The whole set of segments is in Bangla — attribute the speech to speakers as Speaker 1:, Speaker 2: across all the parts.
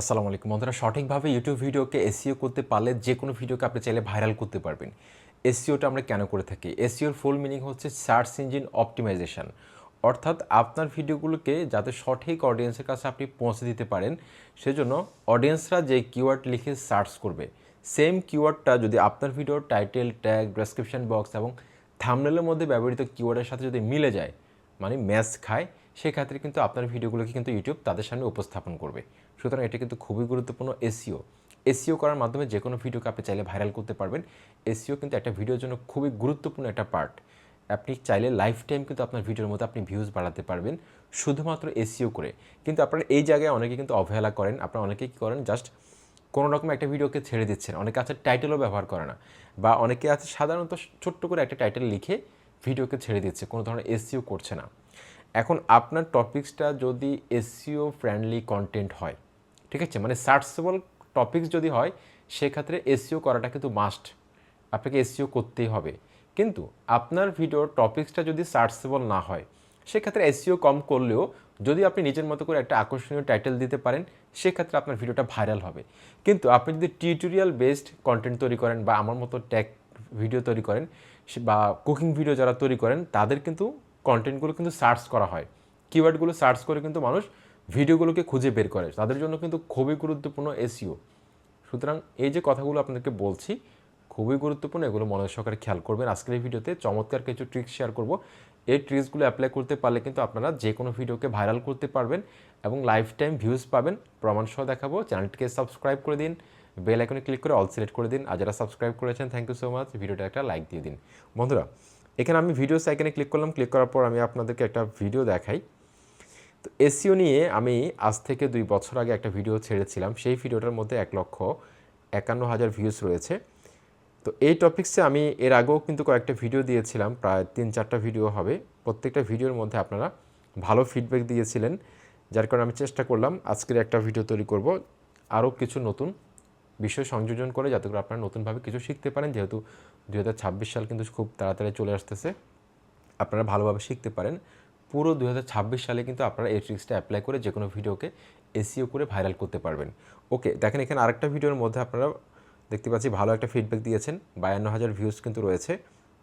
Speaker 1: আসসালামু আলাইকুম বন্ধুরা। সঠিকভাবে ইউটিউব ভিডিওকে এসিও করতে পারলে যে কোনো ভিডিওকে আপনি চাইলে ভাইরাল করতে পারবেন। এসিওটা আমরা কেন করে থাকি? এসিওর ফুল মিনিং হচ্ছে সার্চ ইঞ্জিন অপটিমাইজেশন অর্থাৎ আপনার ভিডিওগুলোকে যাতে সঠিক অডিয়েন্সের কাছে আপনি পৌঁছে দিতে পারেন, সেজন্য অডিয়েন্সরা যে কিওয়ার্ড লিখে সার্চ করবে। সেম কিওয়ার্ডটা যদি আপনার ভিডিওর টাইটেল ট্যাগ ডেসক্রিপশন বক্স এবং থামনেলের মধ্যে ব্যবহৃত কিওয়ার্ডের সাথে যদি মিলে যায় মানে ম্যাচ খায় সেক্ষেত্রে কিন্তু আপনার ভিডিওগুলোকে কিন্তু ইউটিউব তাদের সামনে উপস্থাপন করবে। সুতরাং এটা কিন্তু খুবই গুরুত্বপূর্ণ এসিও এসিও করার মাধ্যমে যে কোনো ভিডিওকে আপনি চাইলে ভাইরাল করতে পারবেন। এসিও কিন্তু একটা ভিডিওর জন্য খুবই গুরুত্বপূর্ণ একটা পার্ট। আপনি চাইলে লাইফ টাইম কিন্তু আপনার ভিডিওর মধ্যে আপনি ভিউজ বাড়াতে পারবেন, শুধুমাত্র এসিও করে। কিন্তু আপনারা এই জায়গায় অনেকে কিন্তু অবহেলা করেন। আপনারা অনেকে কী করেন? জাস্ট কোনো রকম একটা ভিডিওকে ছেড়ে দিচ্ছেন। অনেকে আছে টাইটেলও ব্যবহার করে না। বা অনেকে আছে সাধারণত ছোট্ট করে একটা টাইটেল লিখে ভিডিওকে ছেড়ে দিচ্ছে। কোনো ধরনের এসিও করছে না। এখন আপনার টপিক্সটা যদি এসিও ফ্রেন্ডলি কন্টেন্ট হয়, ঠিক আছে? মানে সার্চেবল টপিকস যদি হয়, সেক্ষেত্রে এসিও করাটা কিন্তু মাস্ট আপনাকে এসিও করতেই হবে। কিন্তু আপনার ভিডিওর টপিক্সটা যদি সার্চেবল না হয়, সেক্ষেত্রে এসিও কম করলেও যদি আপনি নিজের মতো করে একটা আকর্ষণীয় টাইটেল দিতে পারেন, সেক্ষেত্রে আপনার ভিডিওটা ভাইরাল হবে। কিন্তু আপনি যদি টিউটোরিয়াল বেসড কন্টেন্ট তৈরি করেন বা আমার মতো ট্যাগ ভিডিও তৈরি করেন বা কুকিং ভিডিও যারা তৈরি করেন, তাদের কিন্তু কন্টেন্টগুলো কিন্তু সার্চ করা হয়। কিওয়ার্ডগুলো সার্চ করে কিন্তু মানুষ ভিডিওগুলোকে খুঁজে বের করে। তাদের জন্য কিন্তু খুবই গুরুত্বপূর্ণ এসিও সুতরাং এই যে কথাগুলো আপনাদেরকে বলছি, খুবই গুরুত্বপূর্ণ, এগুলো মনে সহকারে খেয়াল করবেন। আজকের এই ভিডিওতে চমৎকার কিছু ট্রিক্স শেয়ার করব। এই ট্রিক্সগুলো অ্যাপ্লাই করতে পারলে কিন্তু আপনারা যে কোনো ভিডিওকে ভাইরাল করতে পারবেন এবং লাইফ টাইম ভিউজ পাবেন। প্রমাণ সহ দেখাবো। চ্যানেলটিকে সাবস্ক্রাইব করে দিন। বেল আইকনে ক্লিক করে অল সিলেক্ট করে দিন। আর যারা সাবস্ক্রাইব করেছেন থ্যাংক ইউ সো মাচ ভিডিওটা একটা লাইক দিয়ে দিন। বন্ধুরা এখানে আমি ভিডিওস আইকনে ক্লিক করলাম ক্লিক করার পর আমি আপনাদেরকে একটা ভিডিও দেখাই। তো এসিও নিয়ে আমি আজ থেকে দুই বছর আগে একটা ভিডিও ছেড়েছিলাম। সেই ভিডিওটার মধ্যে এক লক্ষ একান্ন হাজার ভিউজ রয়েছে। তো এই টপিক্সে আমি এর আগেও কিন্তু কয়েকটা ভিডিও দিয়েছিলাম, প্রায় তিন চারটা ভিডিও হবে। প্রত্যেকটা ভিডিওর মধ্যে আপনারা ভালো ফিডব্যাক দিয়েছিলেন। যার কারণে আমি চেষ্টা করলাম আজকের একটা ভিডিও তৈরি করব। আরও কিছু নতুন বিষয় সংযোজন করে যাতে করে আপনারা নতুনভাবে কিছু শিখতে পারেন। যেহেতু দু হাজার ছাব্বিশ সাল কিন্তু খুব তাড়াতাড়ি চলে আসতেছে। আপনারা ভালোভাবে শিখতে পারেন। পুরো দু হাজার ছাব্বিশ সালে কিন্তু আপনারা এই ট্রিক্সটা অ্যাপ্লাই করে যে কোনো ভিডিওকে এসিও করে ভাইরাল করতে পারবেন। ওকে, দেখেন এখানে আরেকটা ভিডিওর মধ্যে আপনারা দেখতে পাচ্ছি ভালো একটা ফিডব্যাক দিয়েছেন। বায়ান্ন হাজার ভিউজ কিন্তু রয়েছে।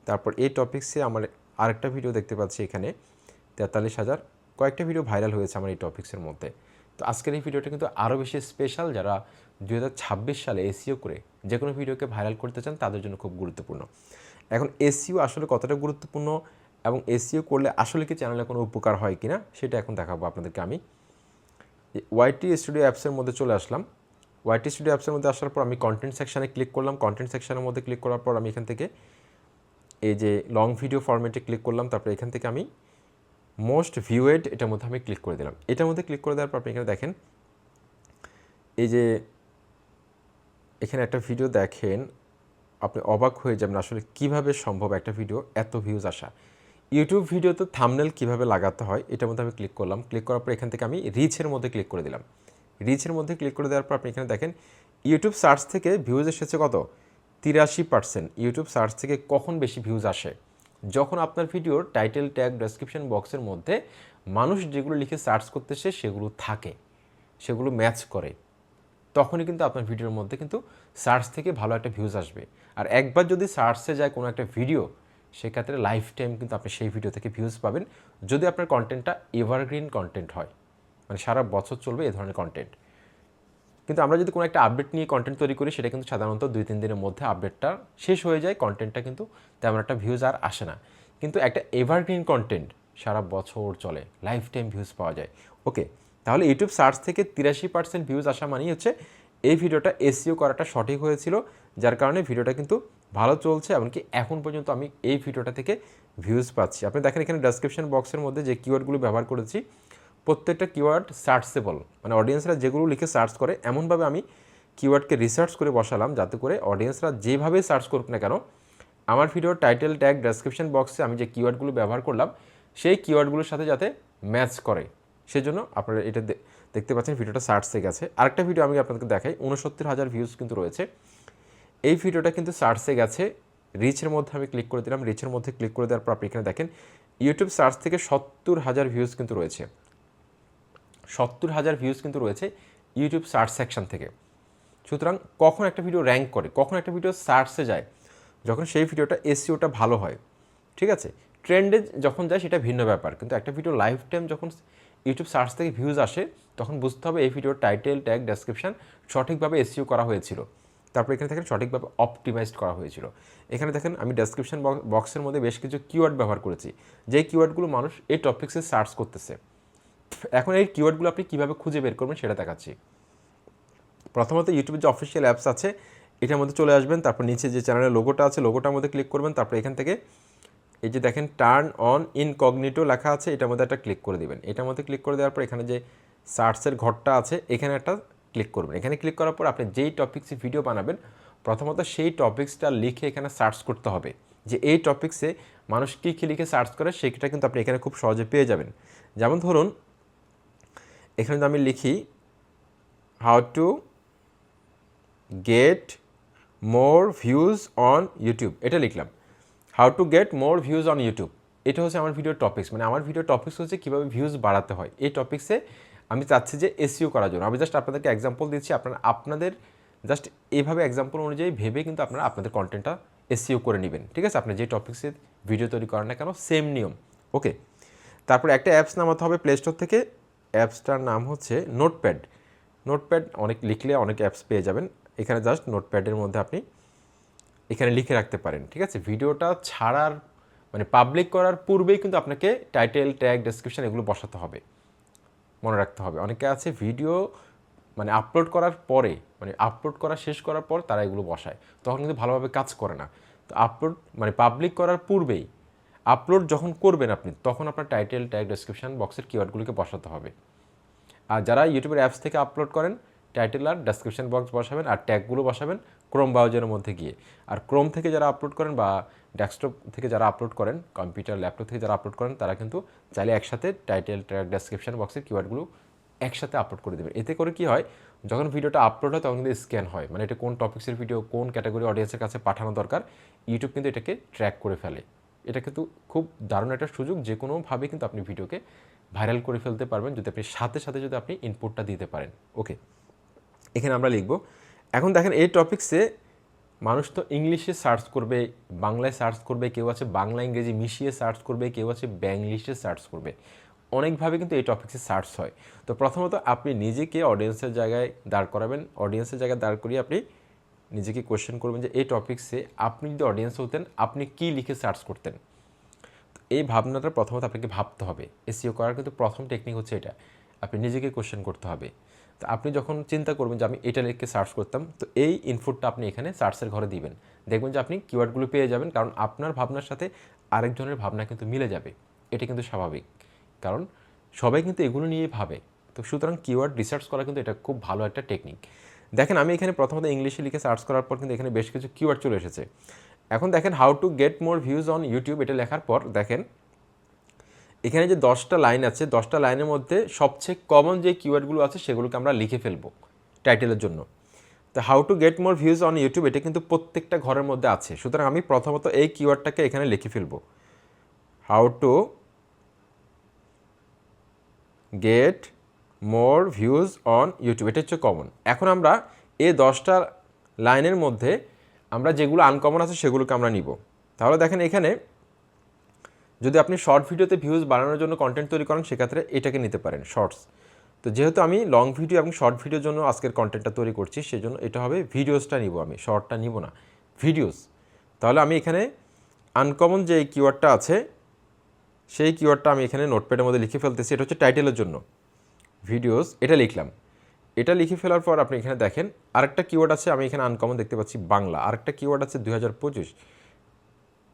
Speaker 1: তারপর এই টপিক্সে আমার আরেকটা ভিডিও দেখতে পাচ্ছি এখানে। তেতাল্লিশ হাজার কয়েকটা ভিডিও ভাইরাল হয়েছে আমার এই টপিক্সের মধ্যে। তো আজকের এই ভিডিওটা কিন্তু আরও বেশি স্পেশাল যারা দু হাজার ছাব্বিশ সালে এসিও করে যে কোনো ভিডিওকে ভাইরাল করতে চান, তাদের জন্য খুব গুরুত্বপূর্ণ। এখন এসিও আসলে কতটা গুরুত্বপূর্ণ এবং এসিও করলে আসলে কি চ্যানেলে কোনো উপকার হয় কিনা, সেটা এখন দেখাবো আপনাদেরকে আমি। ওয়াইটি স্টুডিও অ্যাপসের মধ্যে চলে আসলাম। ওয়াইটি স্টুডিও অ্যাপসের মধ্যে আসার পর আমি কন্টেন্ট সেকশানে ক্লিক করলাম। কন্টেন্ট সেকশনের মধ্যে ক্লিক করার পর আমি এখান থেকে এই যে লং ভিডিও ফরম্যাটে ক্লিক করলাম। তারপরে এখান থেকে আমি মোস্ট ভিউয়েড এটার মধ্যে আমি ক্লিক করে দিলাম। এটার মধ্যে ক্লিক করে দেওয়ার পর আপনি এখানে দেখেন, এই যে এখানে একটা ভিডিও দেখেন, আপনি অবাক হয়ে যাবেন আসলে কীভাবে সম্ভব একটা ভিডিও এত ভিউজ আসা। ইউটিউব ভিডিওতে থামনেল কীভাবে লাগাতে হয়, এটার মধ্যে আমি ক্লিক করলাম। ক্লিক করার পর এখান থেকে আমি রিচের মধ্যে ক্লিক করে দিলাম। রিচের মধ্যে ক্লিক করে দেওয়ার পর আপনি এখানে দেখেন ইউটিউব সার্চ থেকে ভিউজ এসেছে কত? তিরাশি পার্সেন্ট ইউটিউব সার্চ থেকে কখন বেশি ভিউজ আসে? যখন আপনার ভিডিওর টাইটেল ট্যাগ ডেসক্রিপশন বক্সের মধ্যে মানুষ যেগুলো লিখে সার্চ করতেছে সেগুলো থাকে, সেগুলো ম্যাচ করে, তখনই কিন্তু আপনার ভিডিওর মধ্যে কিন্তু সার্চ থেকে ভালো একটা ভিউজ আসবে। আর একবার যদি সার্চে যায় কোনো একটা ভিডিও সেক্ষেত্রে লাইফ টাইম কিন্তু আপনি সেই ভিডিও থেকে ভিউজ পাবেন। যদি আপনার কন্টেন্টটা এভারগ্রিন কন্টেন্ট হয় মানে সারা বছর চলবে এ ধরনের কন্টেন্ট কিন্তু আমরা যদি কোনো একটা আপডেট নিয়ে কন্টেন্ট তৈরি করি, সেটা কিন্তু সাধারণত দুই, তিন দিনের মধ্যে আপডেটটা শেষ হয়ে যায় কন্টেন্টটা কিন্তু তেমন একটা ভিউজ আর আসে না। কিন্তু একটা এভারগ্রিন কন্টেন্ট সারা বছর চলে লাইফ টাইম ভিউজ পাওয়া যায়। ওকে তাহলে ইউটিউব সার্চ থেকে তিরাশি পার্সেন্ট ভিউজ আসা মানেই হচ্ছে, এই ভিডিওটা এসিও করাটা সঠিক হয়েছিল, যার কারণে ভিডিওটা কিন্তু ভালো চলছে, এমনকি এখন পর্যন্ত আমি এই ভিডিওটা থেকে ভিউজ পাচ্ছি। আপনি দেখেন এখানে ডেসক্রিপশন বক্সের মধ্যে যে কিওয়ার্ডগুলো ব্যবহার করেছি প্রত্যেকটা কিওয়ার্ড সার্চেবল মানে অডিয়েন্সরা যেগুলো লিখে সার্চ করে, এমনভাবে আমি কিওয়ার্ডকে রিসার্চ করে বসালাম যাতে করে অডিয়েন্সরা যেভাবে সার্চ করুক না কেন, আমার ভিডিওর টাইটেল ট্যাগ ডেসক্রিপশন বক্সে আমি যে কিওয়ার্ডগুলো ব্যবহার করলাম, সেই কিওয়ার্ডগুলোর সাথে যাতে ম্যাচ করে। সেজন্য আপনারা এটা দেখতে পাচ্ছেন ভিডিওটা সার্চে গেছে। আরেকটা ভিডিও আমি আপনাদেরকে দেখাই, উনসত্তর হাজার ভিউজ কিন্তু রয়েছে। এই ভিডিওটা কিন্তু সার্চে গেছে রিচের মধ্যে আমি ক্লিক করে দিলাম রিচের মধ্যে ক্লিক করে দেওয়ার পর আপনি এখানে দেখেন ইউটিউব সার্চ থেকে সত্তর হাজার ভিউজ কিন্তু রয়েছে। সত্তর হাজার ভিউজ কিন্তু রয়েছে ইউটিউব সার্চ সেকশন থেকে। সুতরাং কখন একটা ভিডিও র্যাঙ্ক করে, কখন একটা ভিডিও সার্চে যায়, যখন সেই ভিডিওটা এসিওটা ভালো হয়, ঠিক আছে? ট্রেন্ডে যখন যায় সেটা ভিন্ন ব্যাপার, কিন্তু একটা ভিডিও লাইফ টাইম যখন ইউটিউব সার্চ থেকে ভিউজ আসে, তখন বুঝতে হবে এই ভিডিওর টাইটেল ট্যাগ ডেসক্রিপশন সঠিকভাবে এসিও করা হয়েছিল। তারপর এখানে দেখেন সঠিকভাবে অপটিমাইজড করা হয়েছিল। এখানে দেখেন আমি ডেসক্রিপশন বক্সের মধ্যে বেশ কিছু কিওয়ার্ড ব্যবহার করেছি। যে কিওয়ার্ডগুলো মানুষ এই টপিক্সে সার্চ করতেছে। এখন এই কিওয়ার্ডগুলো আপনি কীভাবে খুঁজে বের করবেন সেটা দেখাচ্ছি। প্রথমত ইউটিউবের যে অফিসিয়াল অ্যাপস আছে, এটার মধ্যে চলে আসবেন, তারপর নিচে যে চ্যানেলের লোগোটা আছে লোগোটার মধ্যে ক্লিক করবেন, তারপর এখান থেকে এই যে দেখেন টার্ন অন ইনকগনিটো লেখা আছে, এটার মধ্যে একটা ক্লিক করে দিবেন। এটার মধ্যে ক্লিক করে দেওয়ার পর এখানে যে সার্চের ঘরটা আছে, এখানে একটা ক্লিক করবেন। এখানে ক্লিক করার পর আপনি যেই টপিক্সে ভিডিও বানাবেন, প্রথমত সেই টপিক্সটা লিখে এখানে সার্চ করতে হবে। যে এই টপিক্সে মানুষ কী কী লিখে সার্চ করে, সেটা কিন্তু আপনি এখানে খুব সহজে পেয়ে যাবেন। যেমন ধরুন এখানে যদি আমি লিখি how to get more views on YouTube এটা লিখলাম। How to get more views on YouTube এটা হচ্ছে আমার ভিডিও টপিক্স মানে আমার ভিডিও টপিক্স হচ্ছে কীভাবে ভিউজ বাড়াতে হয়। এই টপিক্সে আমি চাচ্ছি যে এসিও করার জন্য। আমি জাস্ট আপনাদেরকে এক্সাম্পল দিচ্ছি। আপনারা, আপনাদের জাস্ট এইভাবে এক্সাম্পল অনুযায়ী ভেবে কিন্তু আপনারা আপনাদের কন্টেন্টটা এসিও করে নেবেন। ঠিক আছে? আপনি যে টপিক্সে ভিডিও তৈরি করেন না কেন সেম নিয়ম। ওকে তারপর একটা অ্যাপস নামাতে হবে প্লে স্টোর থেকে। অ্যাপসটার নাম হচ্ছে নোটপ্যাড। নোটপ্যাড অনেক লিখলে অনেক অ্যাপস পেয়ে যাবেন। এখানে জাস্ট নোটপ্যাডের মধ্যে আপনি এখানে লিখে রাখতে পারেন, ঠিক আছে? ভিডিওটা ছাড়ার মানে পাবলিক করার পূর্বেই কিন্তু আপনাকে টাইটেল ট্যাগ ডেসক্রিপশন এগুলো বসাতে হবে। মনে রাখতে হবে। অনেকে আছে ভিডিও মানে আপলোড করার পরে মানে আপলোড করা শেষ করার পর তারা এগুলো বসায়। তখন কিন্তু ভালোভাবে কাজ করে না। তো আপলোড মানে পাবলিক করার পূর্বেই আপলোড যখন করবেন আপনি, তখন আপনার টাইটেল ট্যাগ ডেসক্রিপশন বক্সের কিওয়ার্ডগুলোকে বসাতে হবে। আর যারা ইউটিউবের অ্যাপস থেকে আপলোড করেন টাইটেল আর ডেসক্রিপশন বক্স বসাবেন আর ট্যাগগুলো বসাবেন ক্রোম ব্রাউজারের মধ্যে গিয়ে। আর ক্রোম থেকে যারা আপলোড করেন বা ডেস্কটপ থেকে যারা আপলোড করেন কম্পিউটার ল্যাপটপ থেকে যারা আপলোড করেন, তারা কিন্তু চাইলে একসাথে টাইটেল ট্যাগ ডেসক্রিপশন বক্সের কিওয়ার্ডগুলো একসাথে আপলোড করে দেবেন। এতে করে কি হয়, যখন ভিডিওটা আপলোড হয়, তখন কিন্তু স্ক্যান হয়। মানে এটা কোন টপিক্সের ভিডিও কোন ক্যাটাগরি অডিয়েন্সের কাছে পাঠানো দরকার ইউটিউব কিন্তু এটাকে ট্র্যাক করে ফেলে। এটা কিন্তু খুব দারুণ একটা সুযোগ যে কোনোভাবে কিন্তু আপনি ভিডিওকে ভাইরাল করে ফেলতে পারবেন যদি আপনি সাথে সাথে যদি আপনি ইনপুটটা দিতে পারেন। ওকে এখানে আমরা লিখব, এখন দেখেন এই টপিক্সে মানুষ তো ইংলিশে সার্চ করবে, বাংলায় সার্চ করবে, কেউ আছে বাংলা, ইংরেজি মিশিয়ে সার্চ করবে, কেউ আছে ব্যাংলিশে সার্চ করবে। অনেকভাবে কিন্তু এই টপিক্সে সার্চ হয়। তো প্রথমত আপনি নিজেকে অডিয়েন্সের জায়গায় দাঁড় করাবেন অডিয়েন্সের জায়গায় দাঁড় করিয়ে আপনি নিজেকে কোয়েশ্চেন করবেন যে, এই টপিক্সে আপনি যদি অডিয়েন্স হতেন, আপনি কী লিখে সার্চ করতেন? এই ভাবনাটা প্রথমত আপনাকে ভাবতে হবে। এসিও করার কিন্তু প্রথম টেকনিক হচ্ছে এটা। আপনি নিজেকে কোয়েশ্চেন করতে হবে। তো আপনি যখন চিন্তা করবেন যে, আমি এটা লিখে সার্চ করতাম, তো এই ইনপুটটা আপনি এখানে সার্চের ঘরে দিবেন। দেখবেন যে, আপনি কিওয়ার্ডগুলো পেয়ে যাবেন, কারণ আপনার ভাবনার সাথে আরেকজনের ভাবনা কিন্তু মিলে যাবে। এটা কিন্তু স্বাভাবিক। কারণ সবাই কিন্তু এগুলো নিয়ে ভাবে। তো সুতরাং কিওয়ার্ড রিসার্চ করা কিন্তু এটা খুব ভালো একটা টেকনিক দেখেন, আমি এখানে প্রথমত ইংলিশে লিখে সার্চ করার পর কিন্তু এখানে বেশ কিছু কিওয়ার্ড চলে এসেছে। এখন দেখেন how to get more views on YouTube এটা লেখার পর দেখেন, এখানে যে দশটা লাইন আছে, দশটা লাইনের মধ্যে সবচেয়ে কমন যে কিওয়ার্ডগুলো আছে, সেগুলোকে আমরা লিখে ফেলব টাইটেলের জন্য। তো how to get more views on YouTube এটা কিন্তু প্রত্যেকটা ঘরের মধ্যে আছে। সুতরাং আমি প্রথমত এই কিওয়ার্ডটাকে এখানে লিখে ফেলব। How to get more views on YouTube এটা হচ্ছে কমন এখন আমরা এই দশটা লাইনের মধ্যে আমরা যেগুলো আনকমন আছে সেগুলোকে আমরা নিব। তাহলে দেখেন এখানে যদি আপনি শর্ট ভিডিওতে ভিউজ বাড়ানোর জন্য কন্টেন্ট তৈরি করেন, সেক্ষেত্রে এটাকে নিতে পারেন শর্টস তো যেহেতু আমি লং ভিডিও এবং শর্ট ভিডিওর জন্য আজকের কন্টেন্টটা তৈরি করছি, সেজন্য এটা হবে ভিডিওসটা নিব আমি শর্টটা নিব না ভিডিওস তাহলে আমি এখানে আনকমন যে কিওয়ার্ডটা আছে, সেই কিওয়ার্ডটা আমি এখানে নোটপ্যাডের মধ্যে লিখে ফেলতেছি, এটা হচ্ছে টাইটেলের জন্য। ভিডিওস এটা লিখলাম। এটা লিখে ফেলার পর আপনি এখানে দেখেন, আরেকটা কিওয়ার্ড আছে, আমি এখানে আনকমন দেখতে পাচ্ছি বাংলা। আরেকটা কিওয়ার্ড আছে দুই হাজার পঁচিশ।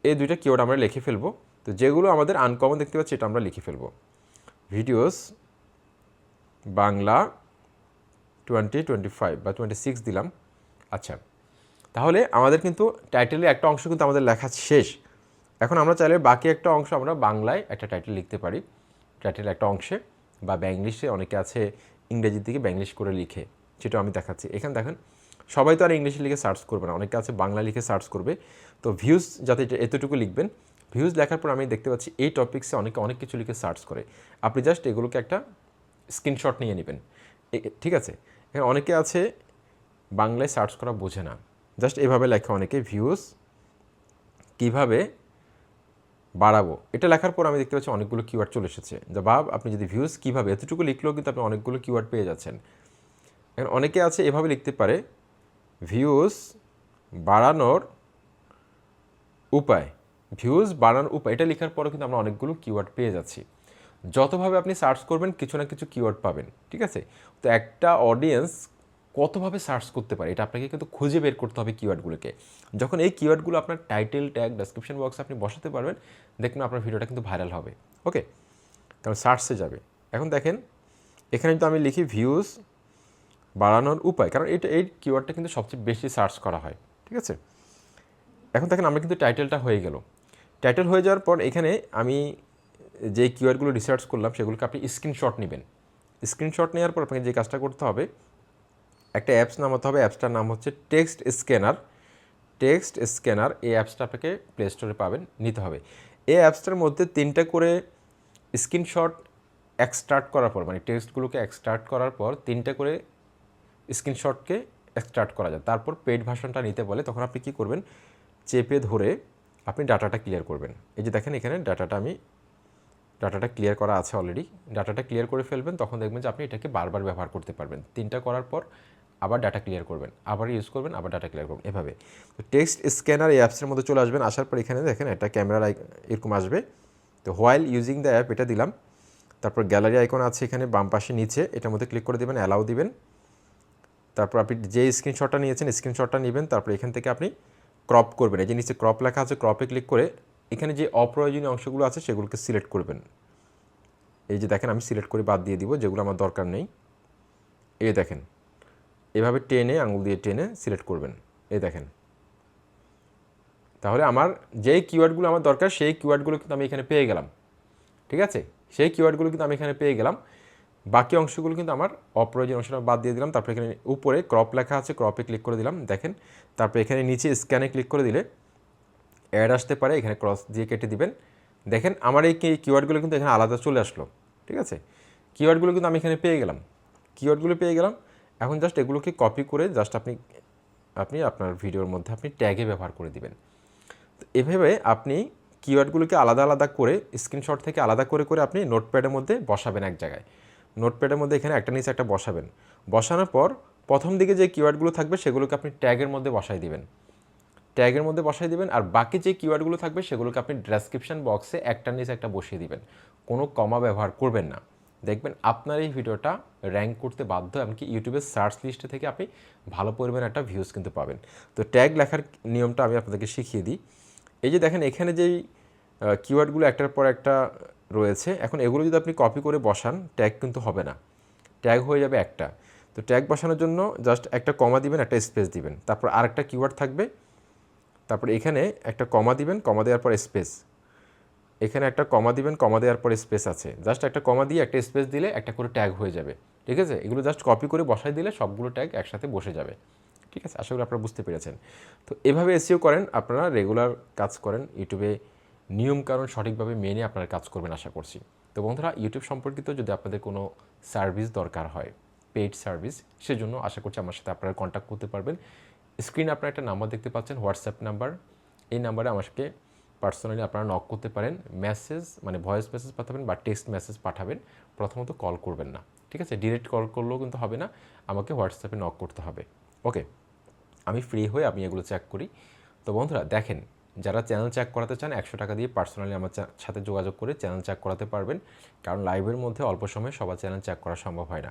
Speaker 1: এই দুইটা কিওয়ার্ড আমরা লিখে ফেলব। তো যেগুলো আমাদের আনকমন দেখতে পাচ্ছি, এটা আমরা লিখে ফেলব। Videos Bangla twenty twenty five বা টোয়েন্টি সিক্স দিলাম। আচ্ছা তাহলে আমাদের কিন্তু টাইটেলের একটা অংশ কিন্তু আমাদের লেখা শেষ। এখন আমরা চাইলে বাকি একটা অংশ আমরা বাংলায় একটা টাইটেল লিখতে পারি। টাইটেল একটা অংশে। বা ব্যাংলিশে অনেকে আছে ইংরেজির দিকে ব্যাংলিশ করে লিখে সেটা আমি দেখাচ্ছি। এখানে দেখেন, সবাই তো আর ইংলিশে লিখে সার্চ করবে না, অনেকে আছে বাংলা লিখে সার্চ করবে। তো ভিউজ যাতে এতটুকু লিখবেন ভিউজ লেখার পর আমি দেখতে পাচ্ছি এই টপিক্সে অনেকে, অনেক কিছু লিখে সার্চ করে। আপনি জাস্ট এগুলোকে একটা স্ক্রিনশট নিয়ে নেবেন। ঠিক আছে? এখানে অনেকে আছে বাংলায় সার্চ করা বোঝে না। জাস্ট এভাবে লেখে অনেকে ভিউজ কীভাবে বাড়াবো। এটা লেখার পর আমি দেখতে পাচ্ছি অনেকগুলো কিওয়ার্ড চলে এসেছে। যা ভাব, আপনি যদি ভিউজ কীভাবে এতটুকু লিখলেও কিন্তু আপনি অনেকগুলো কিওয়ার্ড পেয়ে যাচ্ছেন। এখন অনেকে আছে এভাবে লিখতে পারে ভিউজ বাড়ানোর উপায়। ভিউজ বাড়ানোর উপায়, এটা লেখার পরও কিন্তু আমরা অনেকগুলো কিওয়ার্ড পেয়ে যাচ্ছি। যতভাবে আপনি সার্চ করবেন, কিছু না কিছু কিওয়ার্ড পাবেন, ঠিক আছে? তো একটা অডিয়েন্স কতভাবে সার্চ করতে পারে, এটা আপনাকে কিন্তু খুঁজে বের করতে হবে কিওয়ার্ডগুলোকে যখন এই কিওয়ার্ডগুলো আপনার টাইটেল ট্যাগ ডেসক্রিপশন বক্সে আপনি বসাতে পারবেন দেখবেন আপনার ভিডিওটা কিন্তু ভাইরাল হবে। ওকে কারণ সার্চে যাবে। এখন দেখেন, এখানে যদি আমি লিখি ভিউজ বাড়ানোর উপায়, কারণ এটা, এই কিওয়ার্ডটা কিন্তু সবচেয়ে বেশি সার্চ করা হয়। ঠিক আছে? এখন দেখেন, আমরা কিন্তু টাইটেলটা হয়ে গেল। টাইটেল হয়ে যাওয়ার পর এখানে আমি যে কিওয়ার্ডগুলো রিসার্চ করলাম, সেগুলোকে আপনি স্ক্রিনশট নেবেন। স্ক্রিনশট নেওয়ার পর আপনাকে যে কাজটা করতে হবে একটা অ্যাপস নামাতে হবে অ্যাপসটার নাম হচ্ছে টেক্সট স্ক্যানার টেক্সট স্ক্যানার এই অ্যাপসটা আপনাকে প্লে স্টোরে পাবেন, নিতে হবে। এই অ্যাপসটার মধ্যে তিনটা করে স্ক্রিনশট এক্সট্রাক্ট করার পর মানে টেক্সটগুলোকে এক্সট্রাক্ট করার পর তিনটা করে স্ক্রিনশটকে এক্সট্রাক্ট করা যায়। তারপর পেড ভার্সনটা নিতে বলে, তখন আপনি কী করবেন? চেপে ধরে আপনি ডাটাটা ক্লিয়ার করবেন। এই যে দেখেন এখানে ডাটাটা আমি ডাটাটা ক্লিয়ার করা আছে অলরেডি ডাটাটা ক্লিয়ার করে ফেলবেন, তখন দেখবেন যে আপনি এটাকে বারবার ব্যবহার করতে পারবেন। তিনটা করার পর আবার ডাটা ক্লিয়ার করবেন, আবার ইউজ করবেন, আবার ডাটা ক্লিয়ার করবেন। এভাবে। তো টেক্সট স্ক্যানার এই অ্যাপসের মধ্যে চলে আসবেন, আসার পর এখানে দেখেন একটা ক্যামেরা এরকম আসবে। তো হোয়াইল ইউজিং দ্য অ্যাপ এটা দিলাম। তারপর গ্যালারি আইকন আছে এখানে, বাম পাশে নিচে, এটার মধ্যে ক্লিক করে দেবেন অ্যালাউ দিবেন। তারপর আপনি যে স্ক্রিনশটটা নিয়েছেন স্ক্রিনশটটা নেবেন, তারপর এখান থেকে আপনি ক্রপ করবেন। এই যে নিচে ক্রপ লেখা আছে ক্রপে ক্লিক করে এখানে যে অপ্রয়োজনীয় অংশগুলো আছে, সেগুলোকে সিলেক্ট করবেন। এই যে দেখেন, আমি সিলেক্ট করে বাদ দিয়ে দিব, যেগুলো আমার দরকার নেই। এই দেখেন এভাবে টেনে, আঙুল দিয়ে টেনে সিলেক্ট করবেন। এই দেখেন। তাহলে আমার যেই কিওয়ার্ডগুলো আমার দরকার, সেই কিওয়ার্ডগুলো কিন্তু আমি এখানে পেয়ে গেলাম। ঠিক আছে? সেই কিওয়ার্ডগুলো কিন্তু আমি এখানে পেয়ে গেলাম। বাকি অংশগুলো কিন্তু আমার অপ্রয়োজনীয় অংশটা বাদ দিয়ে দিলাম। তারপর এখানে উপরে ক্রপ লেখা আছে ক্রপে ক্লিক করে দিলাম। দেখেন, তারপরে এখানে নিচে স্ক্যানে ক্লিক করে দিলে অ্যাড আসতে পারে। এখানে ক্রস দিয়ে কেটে দিবেন। দেখেন, আমার এই কিওয়ার্ডগুলো কিন্তু এখানে আলাদা চলে আসলো। ঠিক আছে? কিওয়ার্ডগুলো কিন্তু আমি এখানে পেয়ে গেলাম। কিওয়ার্ডগুলো পেয়ে গেলাম। এখন জাস্ট এগুলোকে কপি করে জাস্ট আপনি আপনি আপনার ভিডিওর মধ্যে আপনি ট্যাগে ব্যবহার করে দিবেন। তো এভাবে আপনি কিওয়ার্ডগুলোকে আলাদা আলাদা করে স্ক্রিনশট থেকে আলাদা করে করে আপনি নোটপ্যাডের মধ্যে বসাবেন এক জায়গায়। নোটপ্যাডের মধ্যে এখানে একটা নিচে একটা বসাবেন। বসানোর পর প্রথম দিকে যে কিওয়ার্ডগুলো থাকবে সেগুলোকে আপনি ট্যাগের মধ্যে বসাই দিবেন। ট্যাগের মধ্যে বসাই দিবেন আর বাকি যে কিওয়ার্ডগুলো থাকবে সেগুলোকে আপনি ডেসক্রিপশন বক্সে একটার নিচে একটা বসিয়ে দিবেন। কোনো কমা ব্যবহার করবেন না। দেখবেন আপনার এই ভিডিওটা র্যাঙ্ক করতে বাধ্য, এমনকি ইউটিউবের সার্চ লিস্টে থেকে আপনি ভালো পরিমাণে একটা ভিউজ কিন্তু পাবেন। তো ট্যাগ লেখার নিয়মটা আমি আপনাদেরকে শিখিয়ে দিই। এই যে দেখেন, এখানে যেই কিওয়ার্ডগুলো একটার পর একটা রয়েছে, এখন এগুলো যদি আপনি কপি করে বসান ট্যাগ কিন্তু হবে না। ট্যাগ হয়ে যাবে একটা। তো ট্যাগ বসানোর জন্য জাস্ট একটা কমা দিবেন, একটা স্পেস দিবেন। তারপর আরেকটা কিওয়ার্ড থাকবে। তারপর এখানে একটা কমা দিবেন কমা দেওয়ার পর স্পেস এখানে একটা কমা দিবেন, কমা দেওয়ার পরে স্পেস আছে। জাস্ট একটা কমা দিয়ে একটা স্পেস দিলে একটা করে ট্যাগ হয়ে যাবে। ঠিক আছে? এগুলো জাস্ট কপি করে বসাই দিলে সবগুলো ট্যাগ একসাথে বসে যাবে। ঠিক আছে? আশা করি আপনারা বুঝতে পেরেছেন। তো এভাবে এসিও করেন, আপনারা রেগুলার কাজ করেন ইউটিউবে নিয়মকানুন সঠিকভাবে মেনে আপনারা কাজ করবেন আশা করছি। তো বন্ধুরা ইউটিউব সম্পর্কিত যদি আপনাদের কোনো সার্ভিস দরকার হয় পেইড সার্ভিস সেজন্য আশা করছি আমার সাথে আপনারা কন্ট্যাক্ট করতে পারবেন। স্ক্রিনে আপনারা একটা নাম্বার দেখতে পাচ্ছেন হোয়াটসঅ্যাপ নাম্বার এই নাম্বারে আমাকে পার্সোনালি আপনারা নক করতে পারেন মেসেজ মানে ভয়েস মেসেজ পাঠাবেন বা টেক্সট মেসেজ পাঠাবেন, প্রথমত কল করবেন না, ঠিক আছে? ডিরেক্ট কল করলেও কিন্তু হবে না, আমাকে হোয়াটসঅ্যাপে নক করতে হবে ওকে আমি ফ্রি হয়ে আমি এগুলো চেক করি। তো বন্ধুরা, দেখেন, যারা চ্যানেল চেক করাতে চান, একশো টাকা দিয়ে পার্সোনালি আমার সাথে যোগাযোগ করে চ্যানেল চেক করাতে পারবেন, কারণ লাইভের মধ্যে অল্প সময়ে সবার চ্যানেল চেক করা সম্ভব হয় না।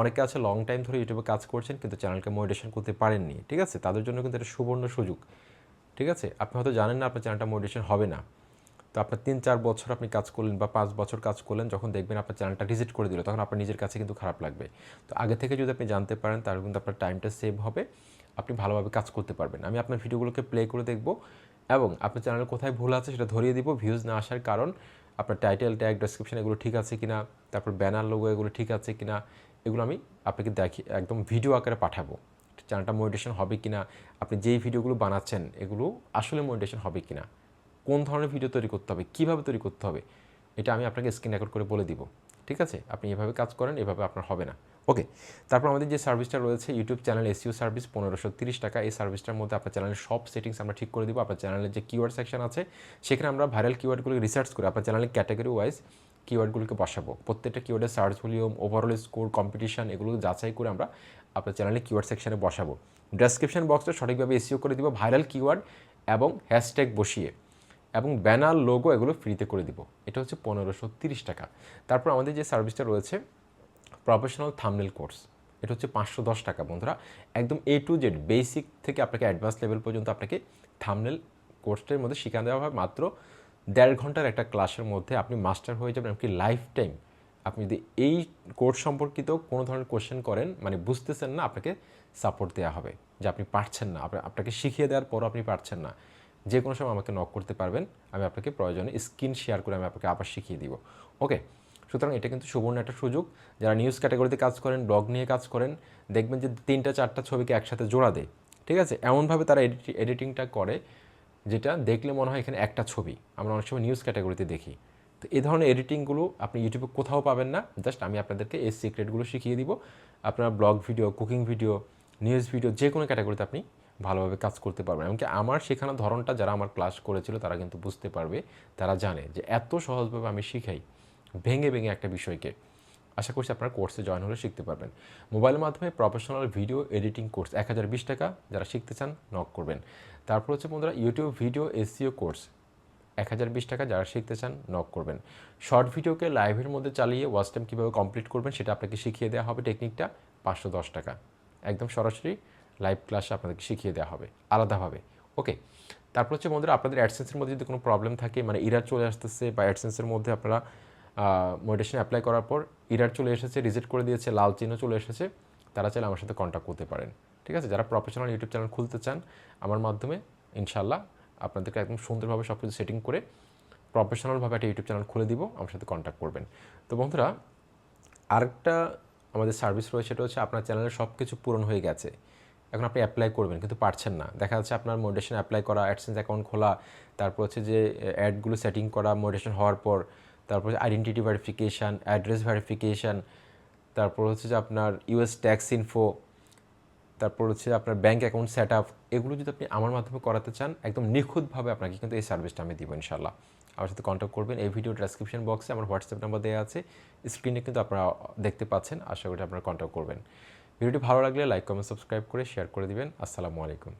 Speaker 1: অনেকে আছে লং টাইম ধরে ইউটিউবে কাজ করছেন, কিন্তু চ্যানেলকে মোডিটেশন করতে পারেননি, ঠিক আছে? তাদের জন্য কিন্তু এটা সুবর্ণ সুযোগ। ঠিক আছে? আপনি হয়তো জানেন না, আপনার চ্যানেলটা মোডিটেশন হবে না। তো আপনার তিন, চার বছর আপনি কাজ করলেন বা পাঁচ বছর কাজ করলেন, যখন দেখবেন আপনার চ্যানেলটা রিজিট করে দিল, তখন আপনার নিজের কাছে কিন্তু খারাপ লাগবে। তো আগে থেকে যদি আপনি জানতে পারেন, তাহলে কিন্তু আপনার টাইমটা সেভ হবে, আপনি ভালোভাবে কাজ করতে পারবেন। আমি আপনার ভিডিওগুলোকে প্লে করে দেখব এবং আপনার চ্যানেলে কোথায় ভুল আছে সেটা ধরিয়ে দিব ভিউজ না আসার কারণ, আপনার টাইটেল ট্যাগ ডেসক্রিপশন এগুলো ঠিক আছে কিনা, তারপর ব্যানার লোগো এগুলো ঠিক আছে কিনা, এগুলো আমি আপনাকে দেখি, একদম ভিডিও আকারে পাঠাবো। চ্যানেলটা মোটিভেশন হবে কিনা, আপনি যেই ভিডিওগুলো বানাচ্ছেন, এগুলো আসলে মোটিভেশন হবে কিনা, কোন ধরনের ভিডিও তৈরি করতে হবে, কীভাবে তৈরি করতে হবে, এটা আমি আপনাকে স্ক্রিন রেকর্ড করে বলে দিব, ঠিক আছে? আপনি এভাবে কাজ করেন, এভাবে আপনার হবে না ওকে তারপর আমাদের যে সার্ভিসটা রয়েছে ইউটিউব চ্যানেল এসইও সার্ভিস পনেরোশো তিরিশ টাকা, এই সার্ভিসটার মধ্যে আপনার চ্যানেলের সব সেটিংস আমরা ঠিক করে দিব, আপনার চ্যানেলের যে কিওয়ার্ড সেকশন আছে, সেখানে আমরা ভাইরাল কিওয়ার্ডগুলো রিসার্চ করে, আপনার চ্যানেলের ক্যাটাগরি ওয়াইজ কিওয়ার্ডগুলোকে বসাবো, প্রত্যেকটা কিওয়ার্ডের search volume overall score competition এগুলো যাচাই করে আমরা আপনার চ্যানেলে কিওয়ার্ড সেকশনে বসাবো। ডেসক্রিপশন বক্সটা সঠিকভাবে এসিও করে দিব ভাইরাল কিওয়ার্ড এবং হ্যাশট্যাগ বসিয়ে এবং ব্যানার লোগো এগুলো ফ্রিতে করে দিব। এটা হচ্ছে পনেরোশো তিরিশ টাকা। তারপর আমাদের যে সার্ভিসটা রয়েছে প্রফেশনাল থামনেল কোর্স এটা হচ্ছে পাঁচশো দশ টাকা বন্ধুরা। একদম এ টু জেড বেসিক থেকে আপনাকে অ্যাডভান্স লেভেল পর্যন্ত আপনাকে থামনেল কোর্সটার মধ্যে শেখানো দেওয়া হয় মাত্র দেড় ঘণ্টার একটা ক্লাসের মধ্যে আপনি মাস্টার হয়ে যাবেন, এমনকি লাইফ টাইম আপনি যদি এই কোর্স সম্পর্কিত কোনো ধরনের কোশ্চেন করেন মানে বুঝতেছেন না, আপনাকে সাপোর্ট দেওয়া হবে। যে আপনি পারছেন না, আপনা- আপনাকে শিখিয়ে দেওয়ার পরও আপনি পারছেন না। যে কোনো সময় আমাকে নক করতে পারবেন, আমি আপনাকে প্রয়োজনে স্ক্রিন শেয়ার করে আমি আপনাকে আবার শিখিয়ে দিব। ওকে সুতরাং এটা কিন্তু সুবর্ণ একটা সুযোগ। যারা নিউজ ক্যাটাগরিতে কাজ করেন ব্লগ নিয়ে কাজ করেন, দেখবেন যে তিনটা, চারটা ছবিকে একসাথে জোড়া দেয়। ঠিক আছে? এমনভাবে তারা এডিটিংটা করে, যেটা দেখলে মনে হয় এখানে একটা ছবি। আমরা অনেক সময় নিউজ ক্যাটাগরিতে দেখি। তো এই ধরনের এডিটিংগুলো আপনি ইউটিউবে কোথাও পাবেন না। জাস্ট আমি আপনাদেরকে এই সিক্রেটগুলো শিখিয়ে দিব। আপনার blog video cooking video news video যে কোনো ক্যাটাগরিতে আপনি ভালোভাবে কাজ করতে পারবেন। এমনকি আমার শেখানোর ধরনটা যারা আমার ক্লাস করেছিল, তারা কিন্তু বুঝতে পারবে, তারা জানে যে এত সহজভাবে আমি শিখাই ভেঙে ভেঙে একটা বিষয়কে। আশা করছি আপনার কোর্সে জয়েন হলে শিখতে পারবেন। মোবাইলের মাধ্যমে প্রফেশনাল ভিডিও এডিটিং কোর্স এক হাজার বিশ টাকা। যারা শিখতে চান নক করবেন। তারপর হচ্ছে বন্ধুরা ইউটিউব ভিডিও এসিও কোর্স এক হাজার বিশ টাকা যারা শিখতে চান নক করবেন। শর্ট ভিডিওকে লাইভের মধ্যে চালিয়ে ওয়াচ টাইম কীভাবে কমপ্লিট করবেন, সেটা আপনাকে শিখিয়ে দেওয়া হবে। টেকনিকটা পাঁচশো দশ টাকা। একদম সরাসরি লাইভ ক্লাসে আপনাদেরকে শিখিয়ে দেওয়া হবে, আলাদাভাবে। ওকে তারপর হচ্ছে বন্ধুরা, আপনাদের অ্যাডসেন্সের মধ্যে যদি কোনো প্রবলেম থাকে মানে ইরার চলে আসতেছে বা অ্যাডসেন্সের মধ্যে আপনারা মোডিটেশন অ্যাপ্লাই করার পর ইরার চলে এসেছে রিজেক্ট করে দিয়েছে, লাল চিহ্ন চলে এসেছে, তারা চাইলে আমার সাথে কন্ট্যাক্ট করতে পারেন। ঠিক আছে? যারা প্রফেশনাল ইউটিউব চ্যানেল খুলতে চান, আমার মাধ্যমে ইনশাল্লাহ আপনাদেরকে একদম সুন্দরভাবে সব কিছু সেটিং করে প্রফেশনালভাবে একটা ইউটিউব চ্যানেল খুলে দিব, আমার সাথে কন্ট্যাক্ট করবেন। তো বন্ধুরা, আরেকটা আমাদের সার্ভিস রয়েছে, সেটা হচ্ছে আপনার চ্যানেলের সব কিছু পূরণ হয়ে গেছে। এখন আপনি অ্যাপ্লাই করবেন, কিন্তু পারছেন না। দেখা যাচ্ছে আপনার মোডেশন অ্যাপ্লাই করা অ্যাডসেন্স অ্যাকাউন্ট খোলা, তারপর হচ্ছে যে অ্যাডগুলো সেটিং করা মোডেশন হওয়ার পর, তারপর আইডেন্টিটি ভেরিফিকেশান অ্যাড্রেস ভেরিফিকেশান তারপর হচ্ছে যে আপনার ইউএস ট্যাক্স ইনফো তারপর হচ্ছে আপনার ব্যাঙ্ক অ্যাকাউন্ট সেট আপ এগুলো যদি আপনি আমার মাধ্যমে করাতে চান, একদম নিখুঁতভাবে আপনাকে কিন্তু এই সার্ভিসটা আমি দিব ইনশাল্লাহ আমার সাথে কন্ট্যাক্ট করবেন, এই ভিডিও ডেসক্রিপশন বক্সে আমার হোয়াটসঅ্যাপ নাম্বার দেওয়া আছে। স্ক্রিনে কিন্তু আপনারা দেখতে পাচ্ছেন, আশা করি আপনারা কন্ট্যাক্ট করবেন। ভিডিওটি ভালো লাগলে লাইক কমেন্ট সাবস্ক্রাইব করে শেয়ার করে দিবেন। আসসালামু আলাইকুম।